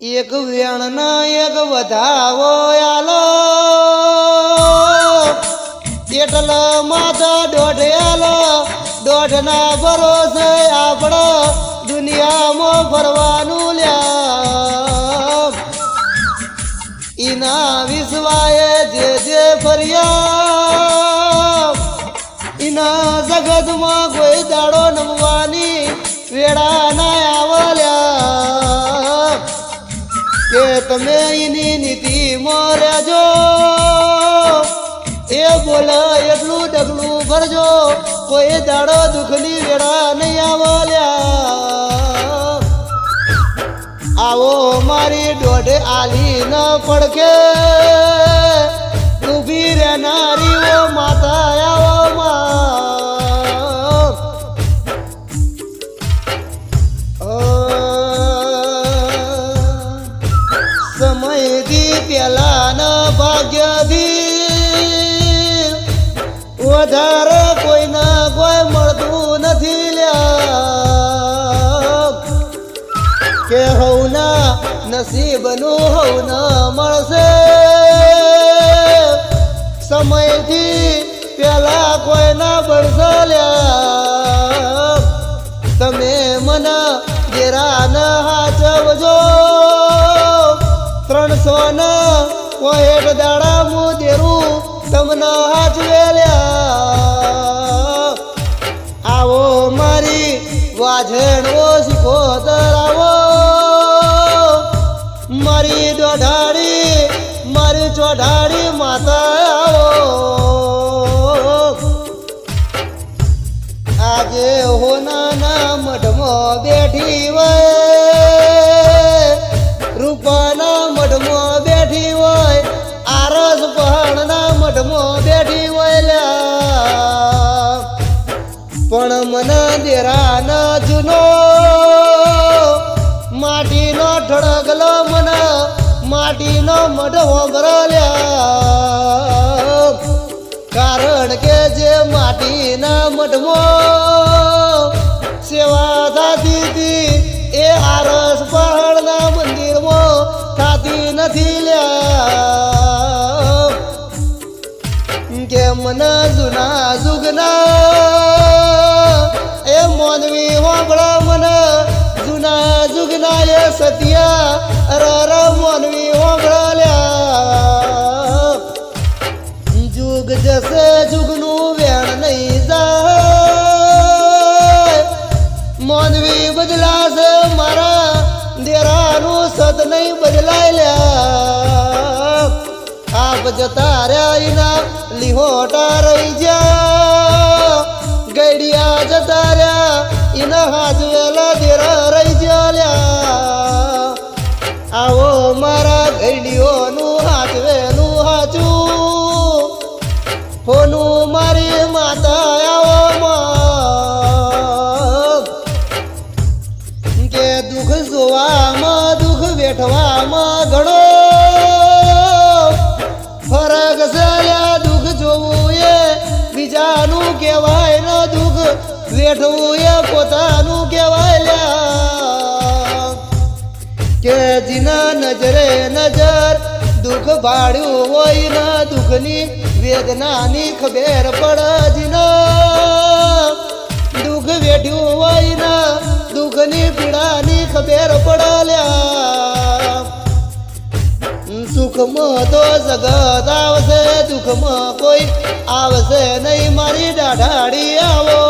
એક વેણના એક વધાવો આલો. એટલો માથા દોઢ આલો. દોઢ ના ભરોસે આપણો દુનિયામાં ફરવાનું લ્યા. ઈના વિશ્વાએ જે જે ફર્યા. ઈના જગતમાં કોઈ દાડો નમવાની વેળા તમે એની નીતિ રહેજો એ બોલે એટલું ડગલું ભરજો. કોઈ દાડો દુઃખની વેળા નહીં આવલ્યા. આવો મારી દોઢે આલી ન પડકે વધારે કોઈના કોઈ મળતું નથી લ્યા. કે હવના નસીબનું હવના મળશે. સમયથી પેલા કોઈના બળસલ્યા તમે મને ઘેરાના હાચવજો. ત્રણસો ના કોઈ દાડા હું દેરું તમને હાચવેલ્યા વાજણો શીખો ધરાવો મારી દોઢાડી મારી ચોઢાડી માતા આવો આજે હોનાના મઢમાં બેઠી હોય. રૂપાના મઢમાં બેઠી હોય. આરસ પહાડના મઢમાં બેઠી હોય પણ મના દેરાના જૂનો માટીનો ઢળગલો મન, માટીનો મઢ હોંભરલ્યા કારણ કે જે માટીના મઢમો સેવા થતી એ આરસ પહાડના મંદિરમાં થતી નથી લ્યા. કે મને જુના જુગના સતિયા અરર મોનવી ઓગળાલ્યા. લ્યા જુગ જશે જુગનું વેણ નહીં જાય. મોનવી બદલાશે મારા દેરાનું સત નહીં બદલાય લ્યા આપ જતા રહ્યા ઈના લીહોટા રહી જા ગઈડિયા જતા રહ્યા એના હાજવેલા હોનું મારી માતા આવો કે દુઃખ જોવામાં, દુઃખ વેઠવામાં ઘણો ફરક છે. દુઃખ જોવું એ બીજાનું કહેવાય, ન દુઃખ વેઠવું એ પોતાનું કહેવાય કે જીના નજરે નજર દુઃખ ભાડ્યું હોય ના દુઃખની વેદનાની ખબેર પડે દુઃખ વેઠ્યું હોય ના દુઃખની પીડાની ખબેર પડલ્યા સુખમાં તો જગત આવશે, દુઃખમાં કોઈ આવશે નહીં, મારી દાઢાડી આવો.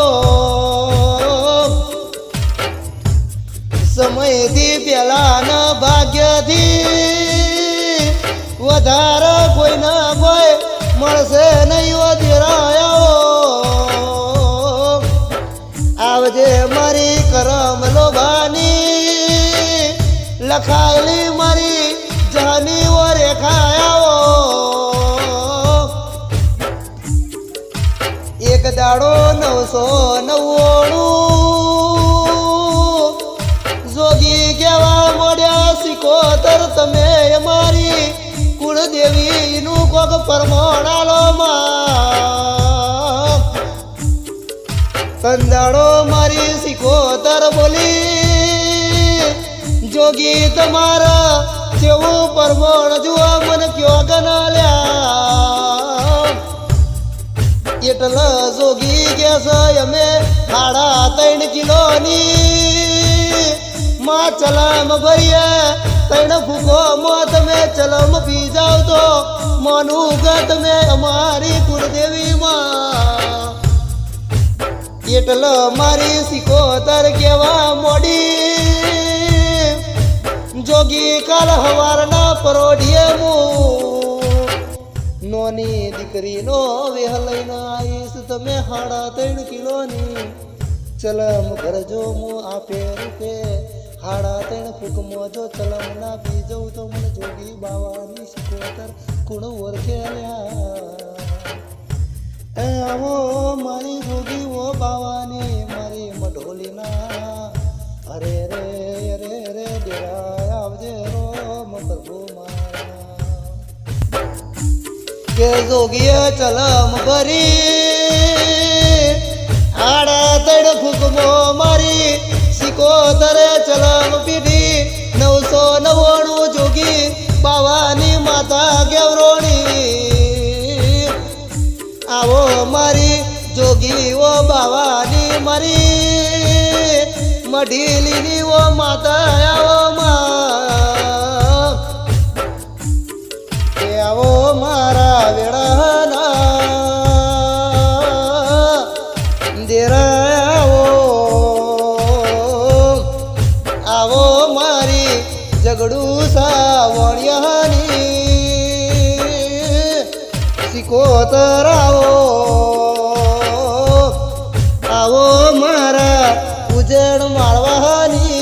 સમયથી પહેલાના ભાગ્યથી વધારે કોઈના કોઈ મળશે નહીં વધેરાયો આવજે મારી કરમ લોભાની લખાયેલી મારી જાની ઓ રેખાયાઓ. એક દાડો નવસો નવ્વાણું કુળદેવીનું કોક પરમોણાલો માં કંદાડો મારી સિકોતર બોલી જોગી તમારા જેવું પરમોણ જુઓ, મને કયો ગનાલ્યા એટલે જોગી કે છે અમે સાડા ત્રણ કિલોની માં ચલમ ભરીએ, તૈણ ફૂકો માં તમે ચલમ પી જાવ તો, માનું કે તમે અમારી કુળદેવી માં. એટલે મારી સિકોતર કેવા મોડી, જોગી કાલ હવારના પરોઢીએ હું નોની દીકરીનો વેહ લઈને આવીશ તમે હાડા ત્રણ કિલોની, ચલમ ભરજો હું આપે રૂપે હાડા તેણ ફૂકમાં જો ચલમ ના પી જવું તો મને જોગી બાવાની સિકોતર કુણ ઓળખેલ્યા એ આવો મારી જોગી ઓ બાવાની, મારી મઢોલીના. અરે રે અરે રે ડેરા આવજે રો મકરબો મારા. કે જોગીએ ચલમ ભરી આડા તડ ફૂકમો મારી સિકોતરે ચલમ પીઢી નવસો નવ્વાણું જોગી, બાવાની માતા ગેવરોણી. આવો મારી જોગી ઓ બાવાની મારી, મઢીલીની ઓ માતા જગડું સાવણિયાની. સિકોતર આવો આવો મારા ઉજેડ માળવાની.